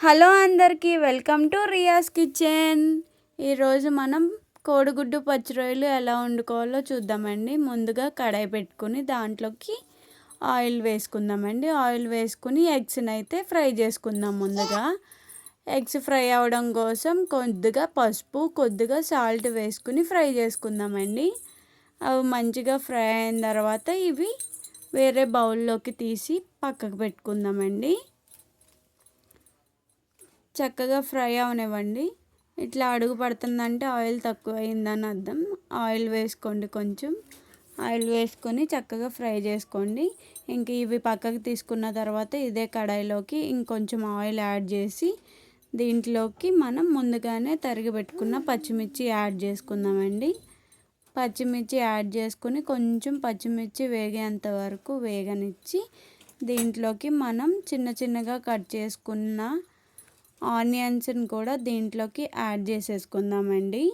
Hello అందరికీ welcome to రియాస్ kitchen. ఈరోజు మనం కోడిగుడ్డు పచ్చి రొయ్యలు ఎలా వండుకోవాలో చూద్దామండి. ముందుగా కడాయి పెట్టుకుని దాంట్లోకి ఆయిల్ వేసుకుందామండి. ఆయిల్ వేసుకుని ఎగ్స్ని అయితే ఫ్రై చేసుకుందాం ముందుగా. ఎగ్స్ ఫ్రై అవ్వడం కోసం కొద్దిగా పసుపు కొద్దిగా సాల్ట్ వేసుకుని ఫ్రై చేసుకుందామండి. అవి మంచిగా ఫ్రై అయిన తర్వాత ఇవి వేరే బౌల్లోకి తీసి పక్కకు పెట్టుకుందామండి. చక్కగా ఫ్రై అవనివ్వండి. ఇట్లా అడుగు పడుతుందంటే ఆయిల్ తక్కువ అయిందని అర్థం. ఆయిల్ వేసుకోండి కొంచెం. ఆయిల్ వేసుకొని చక్కగా ఫ్రై చేసుకోండి. ఇంక ఇవి పక్కకు తీసుకున్న తర్వాత ఇదే కడాయిలోకి ఇంకొంచెం ఆయిల్ యాడ్ చేసి దీంట్లోకి మనం ముందుగానే తరిగి పెట్టుకున్న పచ్చిమిర్చి యాడ్ చేసుకుందామండి. పచ్చిమిర్చి యాడ్ చేసుకుని కొంచెం పచ్చిమిర్చి వేగేంత వరకు వేగనిచ్చి దీంట్లోకి మనం చిన్న చిన్నగా కట్ చేసుకున్న ఆనియన్స్ని కూడా దీంట్లోకి యాడ్ చేసేసుకుందామండి.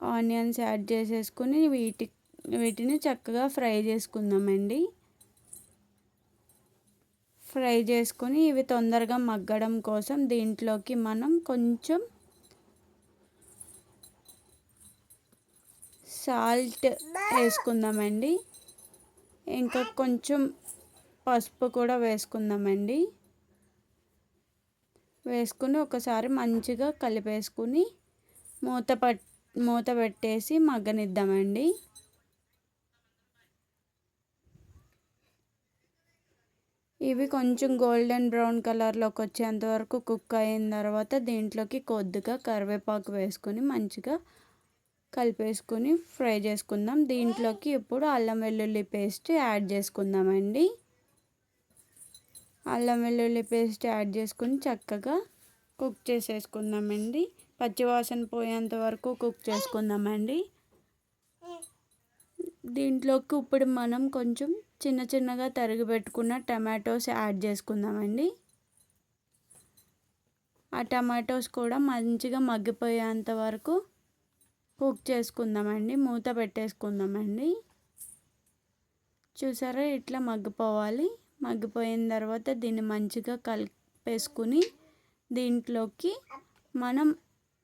ఆనియన్స్ యాడ్ చేసేసుకుని వీటి వీటిని చక్కగా ఫ్రై చేసుకుందామండి. ఫ్రై చేసుకుని ఇవి తొందరగా మగ్గడం కోసం దీంట్లోకి మనం కొంచెం సాల్ట్ వేసుకుందామండి. ఇంకా కొంచెం పసుపు కూడా వేసుకుందామండి. వేసుకుని ఒకసారి మంచిగా కలిపేసుకుని మూత పట్ మూత పెట్టేసి మగ్గనిద్దామండి. ఇవి కొంచెం గోల్డెన్ బ్రౌన్ కలర్లోకి వచ్చేంత వరకు కుక్ అయిన తర్వాత దీంట్లోకి కొద్దిగా కరివేపాకు వేసుకొని మంచిగా కలిపేసుకుని ఫ్రై చేసుకుందాం. దీంట్లోకి ఇప్పుడు అల్లం వెల్లుల్లి పేస్ట్ యాడ్ చేసుకుందామండి. అల్లం వెల్లుల్లి పేస్ట్ యాడ్ చేసుకుని చక్కగా కుక్ చేసేసుకుందామండి. పచ్చివాసన పోయేంత వరకు కుక్ చేసుకుందామండి. దీంట్లోకి ఇప్పుడు మనం కొంచెం చిన్న చిన్నగా తరిగి పెట్టుకున్న టమాటోస్ యాడ్ చేసుకుందామండి. ఆ టమాటోస్ కూడా మంచిగా మగ్గిపోయేంత వరకు కుక్ చేసుకుందామండి. మూత పెట్టేసుకుందామండి. చూసారా ఇట్లా మగ్గిపోవాలి? మగ్గిపోయిన తర్వాత దీన్ని మంచిగా కలిపేసుకుని దీంట్లోకి మనం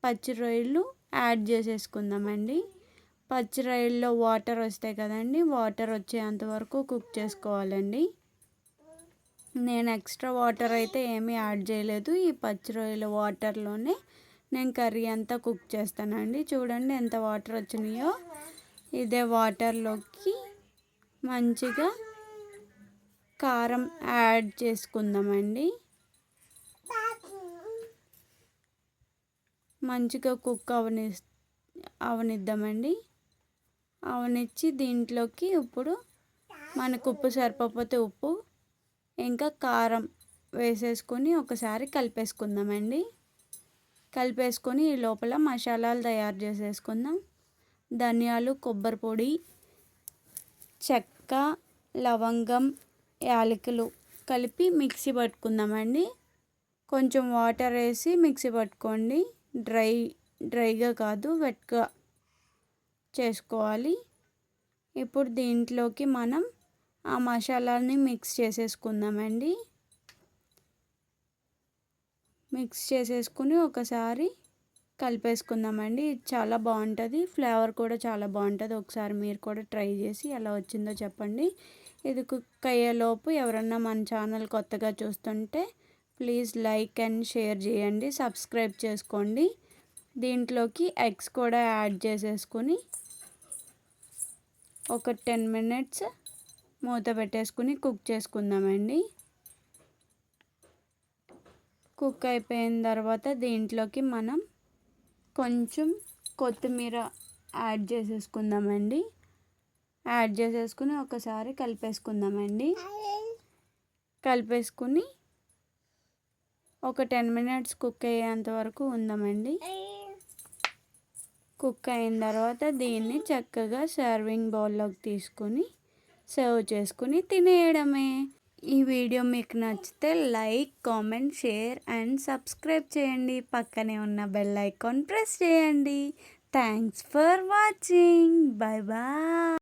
పచ్చి రొయ్యలు యాడ్ చేసేసుకుందామండి. పచ్చి రొయ్యల్లో వాటర్ వస్తాయి కదండి వాటర్ వచ్చేంత వరకు కుక్ చేసుకోవాలండి. నేను ఎక్స్ట్రా వాటర్ అయితే ఏమీ యాడ్ చేయలేదు. ఈ పచ్చి రొయ్యల వాటర్లోనే నేను కర్రీ అంతా కుక్ చేస్తానండి. చూడండి ఎంత వాటర్ వచ్చినాయో. ఇదే వాటర్లోకి మంచిగా కారం యాడ్ చేసుకుందామండి. మంచిగా కుక్ అవని అవనిద్దామండి. అవనిచ్చి దీంట్లోకి ఇప్పుడు మనకు ఉప్పు సరిపోతే ఉప్పు ఇంకా కారం వేసేసుకొని ఒకసారి కలిపేసుకుందామండి. కలిపేసుకొని ఈ లోపల మసాలాలు తయారు చేసేసుకుందాం. ధనియాలు కొబ్బరి పొడి చెక్క లవంగం యాలకులు కలిపి మిక్సీ పట్టుకుందామండి. కొంచెం వాటర్ వేసి మిక్సీ పట్టుకోండి. డ్రై డ్రైగా కాదు వెట్గా చేసుకోవాలి. ఇప్పుడు దీంట్లోకి మనం ఆ మసాలాని మిక్స్ చేసేసుకుందామండి. మిక్స్ చేసేసుకుని ఒకసారి కలిపేసుకుందామండి. చాలా బాగుంటుంది. ఫ్లేవర్ కూడా చాలా బాగుంటుంది. ఒకసారి మీరు కూడా ట్రై చేసి ఎలా వచ్చిందో చెప్పండి. ఇది కుక్ అయ్యేలోపు ఎవరన్నా మన ఛానల్ కొత్తగా చూస్తుంటే ప్లీజ్ లైక్ అండ్ షేర్ చేయండి సబ్స్క్రైబ్ చేసుకోండి. దీంట్లోకి ఎగ్స్ కూడా యాడ్ చేసేసుకొని ఒక టెన్ మినిట్స్ మూత పెట్టేసుకుని కుక్ చేసుకుందామండి. కుక్ అయిపోయిన తర్వాత దీంట్లోకి మనం కొంచెం కొత్తిమీర యాడ్ చేసేసుకుందామండి. యాడ్ చేసేసుకుని ఒకసారి కలిపేసుకుందామండి. కలిపేసుకుని ఒక టెన్ మినిట్స్ కుక్ అయ్యేంత వరకు ఉందామండి. కుక్ అయిన తర్వాత దీన్ని చక్కగా సర్వింగ్ బౌల్లోకి తీసుకొని సర్వ్ చేసుకుని తినేయడమే. ఈ వీడియో మీకు నచ్చితే like comment share and subscribe చేయండి. పక్కనే ఉన్న బెల్ ఐకాన్ ప్రెస్ చేయండి. Thanks for watching bye bye